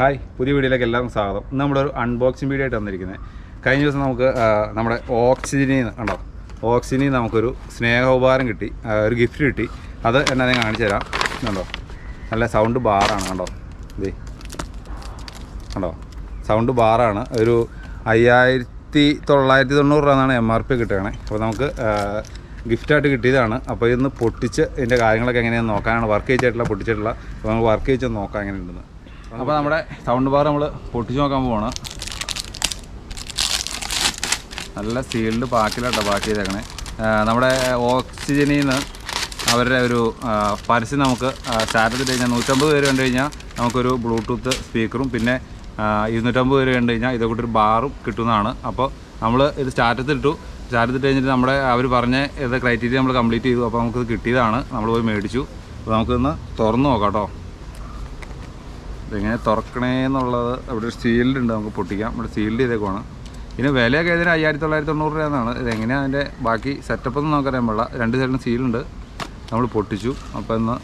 Hi പുതിയ വീഡിയോയിലേക്ക് എല്ലാവർക്കും സ്വാഗതം. ഇന്ന് നമ്മളൊരു അൺബോക്സിംഗ് വീഡിയോ ആയിട്ട് വന്നിരിക്കുന്നത് കഴിഞ്ഞ ദിവസം നമുക്ക് നമ്മുടെ ഓക്സിജനിൽ നിന്ന് കണ്ടോ ഓക്സിജനിൽ നമുക്കൊരു സ്നേഹോപഹാരം കിട്ടി ഒരു ഗിഫ്റ്റ് കിട്ടി. അത് എന്നാ ഞാൻ കാണിച്ചു തരാം. കണ്ടോ? നല്ല സൗണ്ട് ബാറാണ് കണ്ടോ? ഇതേ കണ്ടോ? സൗണ്ട് ബാറാണ് ഒരു അയ്യായിരത്തി തൊള്ളായിരത്തി തൊണ്ണൂറ് രൂപ എന്നാണ് എം ആർ പി കിട്ടുകയാണേ. അപ്പോൾ നമുക്ക് ഗിഫ്റ്റായിട്ട് കിട്ടിയതാണ്. അപ്പോൾ ഇന്ന് പൊട്ടിച്ച് ഇതിന്റെ കാര്യങ്ങളൊക്കെ എങ്ങനെയാണെന്ന് നോക്കാനാണ് വർക്ക് ചെയ്തിട്ടുള്ള പൊട്ടിച്ചിട്ടുള്ള അപ്പോൾ നമുക്ക് വർക്ക് ചെയ്ത് നോക്കാം എങ്ങനെയുണ്ടെന്ന്. അപ്പോൾ നമ്മുടെ സൗണ്ട് ബാർ നമ്മൾ പൊട്ടിച്ച് നോക്കാൻ പോവാണ്. നല്ല സീൽഡ് പാക്കിലാട്ടോ പാക്ക് ചെയ്തേക്കണേ. നമ്മുടെ ഓക്സിജനിൽ നിന്ന് അവരുടെ ഒരു പരസ്യം നമുക്ക് സ്റ്റാറ്റസ് ഇട്ട് കഴിഞ്ഞാൽ നൂറ്റമ്പത് പേര് കണ്ടു കഴിഞ്ഞാൽ നമുക്കൊരു ബ്ലൂടൂത്ത് സ്പീക്കറും പിന്നെ ഇരുന്നൂറ്റമ്പത് പേര് കണ്ടു കഴിഞ്ഞാൽ ഇതേ കൂട്ടി ഒരു ബാറും കിട്ടുന്നതാണ്. അപ്പോൾ നമ്മൾ ഇത് സ്റ്റാറ്റസ് ഇട്ട്. കഴിഞ്ഞിട്ട് നമ്മുടെ അവർ പറഞ്ഞ ഇത് ക്രൈറ്റീരിയ നമ്മൾ കംപ്ലീറ്റ് ചെയ്തു. അപ്പോൾ നമുക്കിത് കിട്ടിയതാണ്. നമ്മൾ പോയി മേടിച്ചു. അപ്പോൾ നമുക്കിന്ന് തുറന്ന് നോക്കാം കേട്ടോ. ഇതെങ്ങനെ തുറക്കണേന്നുള്ളത് ഇവിടെ ഒരു സീൽഡ് ഉണ്ട് നമുക്ക് പൊട്ടിക്കാം. ഇവിടെ സീൽഡ് ചെയ്തേക്കുവാണ്. ഇതിന് വിലയൊക്കെ ഏതിന്? അയ്യായിരത്തി തൊള്ളായിരത്തി തൊണ്ണൂറ് രൂപ എന്നാണ് ഇതെങ്ങനെയാണ് അതിന്റെ ബാക്കി സെറ്റപ്പ് ഒന്നും നമുക്കറിയാൻ പാടില്ല. രണ്ട് സൈഡിലും സീലുണ്ട് നമ്മൾ പൊട്ടിച്ചു. അപ്പോൾ ഇന്ന്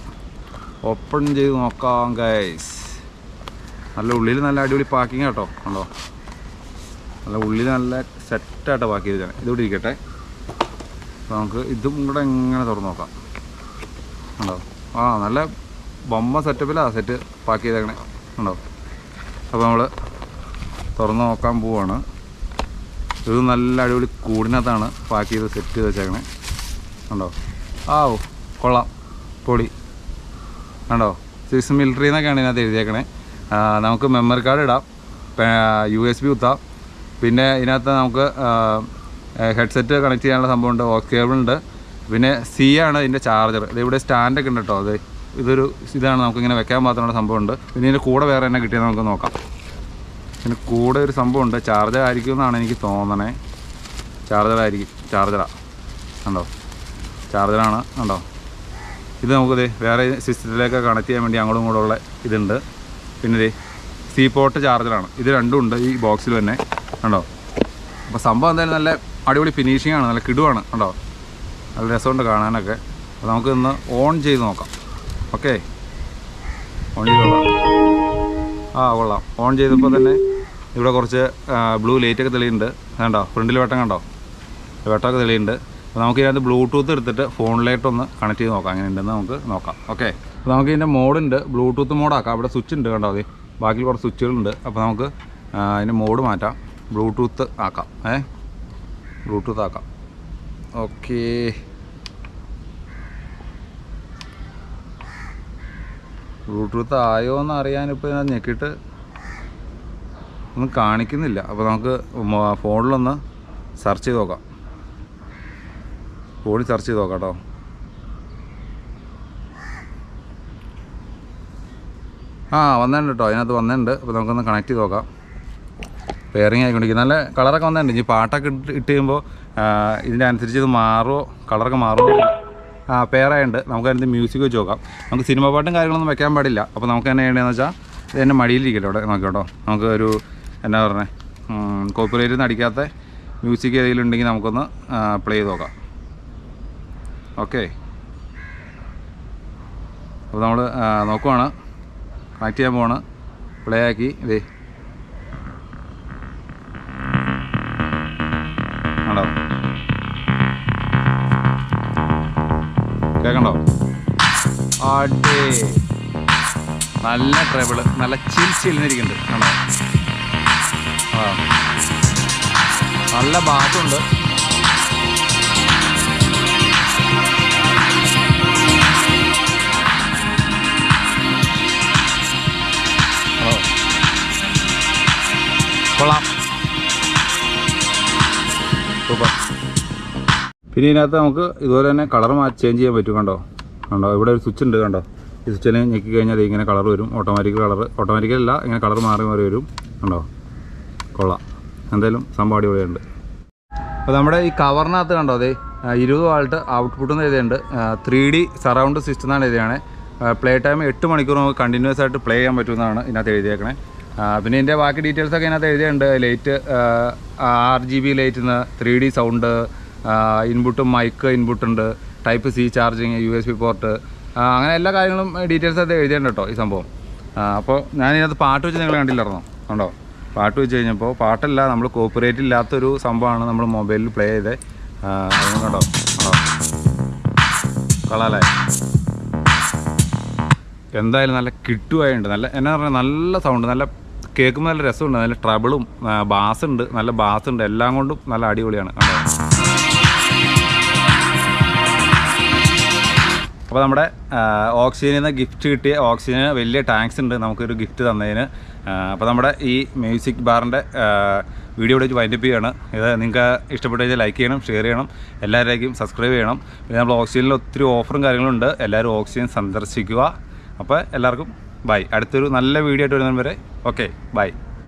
ഓപ്പൺ ചെയ്ത് നോക്കാം ഗൈസ് നല്ല ഉള്ളിൽ നല്ല അടിപൊളി പാക്കിങ് കേട്ടോ കണ്ടോ? നല്ല ഉള്ളിൽ നല്ല സെറ്റായിട്ട് പാക്ക് ചെയ്തതാണ് ഇതിവിടെ ഇരിക്കട്ടെ. അപ്പോൾ നമുക്ക് ഇതും കൂടെ എങ്ങനെ തുറന്ന് നോക്കാം. ഉണ്ടോ ആ നല്ല ബൊമ്മ സെറ്റപ്പിലാണ് സെറ്റ് പാക്ക് ചെയ്തേക്കണേ ഉണ്ടോ അപ്പോൾ നമ്മൾ തുറന്ന് നോക്കാൻ പോവാണ്. ഇത് നല്ല അടിപൊളി കൂടിനകത്താണ് പാക്ക് ചെയ്ത് സെറ്റ് ചെയ്ത് വെച്ചേക്കണേ. ഉണ്ടോ ആ ഓ കൊള്ളാം. പൊളി. ഉണ്ടോ സിക്സ് മിലിറ്ററി എന്നൊക്കെയാണ് ഇതിനകത്ത് എഴുതിയേക്കണേ. നമുക്ക് മെമ്മറി കാർഡ് ഇടാം. യു എസ് ബി കുത്താം. പിന്നെ ഇതിനകത്ത് നമുക്ക് ഹെഡ്സെറ്റ് കണക്ട് ചെയ്യാനുള്ള സംഭവമുണ്ട്. ഓക്കേബിൾ ഉണ്ട്. പിന്നെ സി ആണ് ഇതിന്റെ ചാർജർ ഇത് ഇവിടെ സ്റ്റാൻഡൊക്കെ ഉണ്ട് കേട്ടോ അത് ഇതൊരു ഇതാണ് നമുക്കിങ്ങനെ വെക്കാൻ മാത്രമുള്ള സംഭവമുണ്ട്. പിന്നെ ഇതിന്റെ കൂടെ വേറെ തന്നെ കിട്ടിയാൽ നമുക്ക് നോക്കാം. ഇതിന് കൂടെ ഒരു സംഭവമുണ്ട്. ചാർജർ ആയിരിക്കും എന്നാണ് എനിക്ക് തോന്നണേ. ചാർജറായിരിക്കും ചാർജറാണ് ഉണ്ടോ ചാർജറാണ്. ഉണ്ടോ ഇത് നമുക്കിത് വേറെ സിസ്റ്റത്തിലേക്ക് കണക്ട് ചെയ്യാൻ വേണ്ടി അങ്ങോട്ടും ഇങ്ങോട്ടും ഉള്ള ഇതുണ്ട്. പിന്നെ ഇത് സി പോർട്ട് ചാർജറാണ്. ഇത് രണ്ടും ഉണ്ട് ഈ ബോക്സിൽ തന്നെ. ഉണ്ടോ അപ്പോൾ സംഭവം എന്തായാലും നല്ല അടിപൊളി ഫിനിഷിംഗ് ആണ്. നല്ല കിടുവാണ്. ഉണ്ടോ നല്ല രസമുണ്ട് കാണാനൊക്കെ. അപ്പോൾ നമുക്ക് ഇന്ന് ഓൺ ചെയ്ത് നോക്കാം. ഓക്കെ. ഓൺ ചെയ്ത് നോക്കാം ആ കൊള്ളാം. ഓൺ ചെയ്തപ്പോൾ തന്നെ ഇവിടെ കുറച്ച് ബ്ലൂ ലൈറ്റൊക്കെ തെളിയുന്നുണ്ട്. കണ്ടോ? ഫ്രണ്ടിൽ വെട്ടം കണ്ടോ? വെട്ടമൊക്കെ തെളിയുന്നുണ്ട്. അപ്പോൾ നമുക്ക് ഇതിനകത്ത് ബ്ലൂടൂത്ത് എടുത്തിട്ട് ഫോണിലായിട്ടൊന്ന് കണക്ട് ചെയ്ത് നോക്കാം. അങ്ങനെ ഉണ്ടെന്ന് നമുക്ക് നോക്കാം. ഓക്കെ. അപ്പോൾ നമുക്ക് ഇതിന്റെ മോഡുണ്ട് ബ്ലൂടൂത്ത് മോഡാക്കാം അവിടെ സ്വിച്ച് ഉണ്ട് കണ്ടോ? അതെ ബാക്കി കുറച്ച് സ്വിച്ചുകളുണ്ട് അപ്പോൾ നമുക്ക് അതിന്റെ മോഡ് മാറ്റാം. ബ്ലൂടൂത്ത് ആക്കാം. ഏ? ബ്ലൂടൂത്ത് ആക്കാം. ഓക്കേ. ബ്ലൂടൂത്ത് ആയോ എന്ന് അറിയാൻ അറിയാനിപ്പോൾ ഞാൻ ഞെക്കിയിട്ട് ഒന്നും കാണിക്കുന്നില്ല. അപ്പോൾ നമുക്ക് ഫോണിലൊന്ന് സെർച്ച് ചെയ്ത് നോക്കാം ഫോണിൽ സെർച്ച് ചെയ്ത് നോക്കാം കേട്ടോ ആ വന്നിട്ടുണ്ട് കേട്ടോ അതിനകത്ത് വന്നിട്ടുണ്ട്. അപ്പോൾ നമുക്കൊന്ന് കണക്ട് ചെയ്ത് നോക്കാം പെയറിങ് ആയിക്കൊണ്ടിരിക്കും നല്ല കളറൊക്കെ വന്നിട്ടുണ്ട്. ഇനി പാട്ടൊക്കെ ഇട്ട് ഇട്ട് കഴിയുമ്പോൾ ഇതിന്റെ അനുസരിച്ച് ഇത് മാറുമോ കളറൊക്കെ മാറുമോ ആ പെയറായുണ്ട് നമുക്ക് അതിന്റെ മ്യൂസിക് വെച്ച് നോക്കാം. നമുക്ക് സിനിമ പാട്ടും കാര്യങ്ങളൊന്നും വെക്കാൻ പാടില്ല. അപ്പോൾ നമുക്ക് തന്നെ ചെയ്യേണ്ടതെന്ന് വെച്ചാൽ ഇത് എന്റെ മടിയിലിരിക്കല്ലോ അവിടെ? നോക്കി കേട്ടോ. നമുക്ക് ഒരു എന്നാ പറഞ്ഞേ? കോപ്പറേറ്റ് അടിക്കാത്ത മ്യൂസിക് ഏതെങ്കിലും ഉണ്ടെങ്കിൽ നമുക്കൊന്ന് പ്ലേ ചെയ്ത് നോക്കാം. ഓക്കെ അപ്പോൾ നമ്മൾ നോക്കുവാണ്. കണക്ട് ചെയ്യാൻ പോവാണ്. പ്ലേ ആക്കി. ഇതേ നല്ല ട്രബിൾ നല്ല ചിൽ ചില്ലിരിക്കുന്നുണ്ട് കണ്ടോ ആ. നല്ല ബാത്തുണ്ട് പിന്നെ ഇതിനകത്ത് നമുക്ക് ഇതുപോലെ തന്നെ കളർ ചേഞ്ച് ചെയ്യാൻ പറ്റും കണ്ടോ? കണ്ടോ? ഇവിടെ ഒരു സ്വിച്ച് ഉണ്ട് കണ്ടോ? ഈ സ്വിച്ചിൽ ഞെക്കി കഴിഞ്ഞാൽ ഇങ്ങനെ കളർ വരും. ഓട്ടോമാറ്റിക് കളർ ഓട്ടോമാറ്റിക്കൽ അല്ല ഇങ്ങനെ കളർ മാറി മാറി വരും. കണ്ടോ? കൊള്ളാം. എന്തായാലും സംഭവം അടിപൊളിയുണ്ട് അപ്പോൾ നമ്മുടെ ഈ കവറിനകത്ത് കണ്ടോ അതെ ഇരുപത് വാൾട്ട് ഔട്ട്പുട്ട് എന്ന് എഴുതിയുണ്ട് ത്രീ ഡി സറൗണ്ട് സിസ്റ്റം എന്നാണ് എഴുതിയാണ് പ്ലേ ടൈം എട്ട് മണിക്കൂർ നമുക്ക് കണ്ടിന്യൂസ് ആയിട്ട് പ്ലേ ചെയ്യാൻ പറ്റുമെന്നാണ് ഇതിനകത്ത് എഴുതിയേക്കണേ. പിന്നെ ഇതിന്റെ ബാക്കി ഡീറ്റെയിൽസൊക്കെ ഇതിനകത്ത് എഴുതിയിട്ടുണ്ട്. ലൈറ്റ് ആർ ജി ബി ലൈറ്റിന് ത്രീ ഡി സൗണ്ട് ഇൻപുട്ടും മൈക്ക് ഇൻപുട്ട് ഉണ്ട്. Type C charging U S B port അങ്ങനെ എല്ലാ കാര്യങ്ങളും ഡീറ്റെയിൽസ് അത് എഴുതിയിട്ടുണ്ട് കേട്ടോ ഈ സംഭവം. അപ്പോൾ ഞാനിതിനകത്ത് പാട്ട് വെച്ച് നിങ്ങൾ കണ്ടില്ലായിരുന്നോ? ഉണ്ടോ പാട്ട് വെച്ച് കഴിഞ്ഞപ്പോൾ പാട്ടല്ല നമ്മൾ കോപ്പറേറ്റ് ഇല്ലാത്തൊരു സംഭവമാണ് നമ്മൾ മൊബൈലിൽ പ്ലേ ചെയ്തത് കളാലേ കണ്ടോ? കൊള്ളാല്ലേ എന്തായാലും നല്ല കിട്ടുമായുണ്ട് നല്ല എന്നാ പറഞ്ഞാൽ നല്ല സൗണ്ട് നല്ല കേൾക്കുമ്പോൾ നല്ല രസമുണ്ട്. നല്ല ട്രബിളും ബാസ് ഉണ്ട്. നല്ല ബാസ് ഉണ്ട്. എല്ലാം കൊണ്ടും നല്ല അടിപൊളിയാണ്. കണ്ടോ? അപ്പോൾ നമ്മുടെ ഓക്സിജനിൽ നിന്ന് ഗിഫ്റ്റ് കിട്ടിയ ഓക്സിജന് വലിയ ടാങ്ക്സ് ഉണ്ട് നമുക്കൊരു ഗിഫ്റ്റ് തന്നതിന്. അപ്പോൾ നമ്മുടെ ഈ മ്യൂസിക് ബാറിന്റെ വീഡിയോ ഇവിടെ വൈൻഡപ്പ് ചെയ്യണം. ഇത് നിങ്ങൾക്ക് ഇഷ്ടപ്പെട്ട ലൈക്ക് ചെയ്യണം ഷെയർ ചെയ്യണം എല്ലാവരേക്കും സബ്സ്ക്രൈബ് ചെയ്യണം. പിന്നെ നമ്മൾ ഓക്സിജനിൽ ഒത്തിരി ഓഫറും കാര്യങ്ങളുണ്ട് എല്ലാവരും ഓക്സിജൻ സന്ദർശിക്കുക. അപ്പോൾ എല്ലാവർക്കും ബൈ അടുത്തൊരു നല്ല വീഡിയോ ആയിട്ട് വരുന്നവരെ ഓക്കെ ബൈ